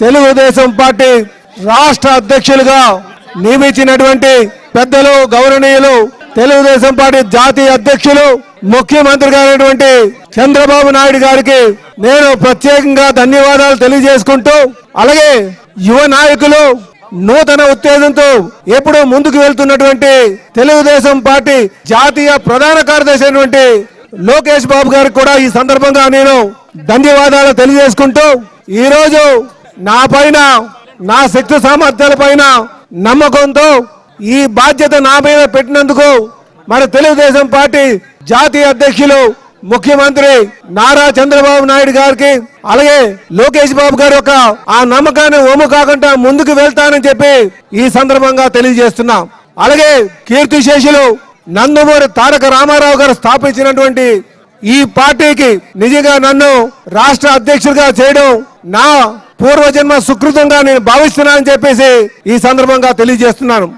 Telugu Desam party రాష్ట్ర అధ్యక్షులుగా నియమించినటువంటి పెద్దలు గౌరవనీయులు తెలుగుదేశం పార్టీ జాతీయ అధ్యక్షులు ముఖ్యమంత్రి గారైనటువంటి చంద్రబాబు నాయుడు గారికి నేను ప్రత్యేకంగా ధన్యవాదాలు తెలియజేసుకుంటూ అలాగే యువ నాయకులు నూతన ఉత్తేజంతో ఎప్పుడూ ముందుకు వెళ్తున్నటువంటి తెలుగుదేశం పార్టీ జాతీయ ప్రధాన కార్యదర్శి అయినటువంటి లోకేష్ బాబు గారికి కూడా ఈ సందర్భంగా నేను ధన్యవాదాలు తెలియజేసుకుంటూ ఈ రోజు నా పైన నా శక్తి సామర్థ్యాల పైన నమ్మకంతో ఈ బాధ్యత నా మీద పెట్టినందుకు మన తెలుగుదేశం పార్టీ జాతీయ అధ్యక్షులు ముఖ్యమంత్రి నారా చంద్రబాబు నాయుడు గారికి అలాగే లోకేష్ బాబు గారి యొక్క ఆ నమ్మకాన్ని ఒమ్ము కాకుండా ముందుకు వెళ్తానని చెప్పి ఈ సందర్భంగా తెలియజేస్తున్నాం. అలాగే కీర్తిశేషులు నందమూరి తారక రామారావు గారు స్థాపించినటువంటి ఈ పార్టీకి నిజంగా నన్ను రాష్ట్ర అధ్యక్షుడిగా చేయడం నా పూర్వజన్మ సుకృతంగా నేను భావిస్తున్నానని చెప్పేసి ఈ సందర్భంగా తెలియజేస్తున్నాను.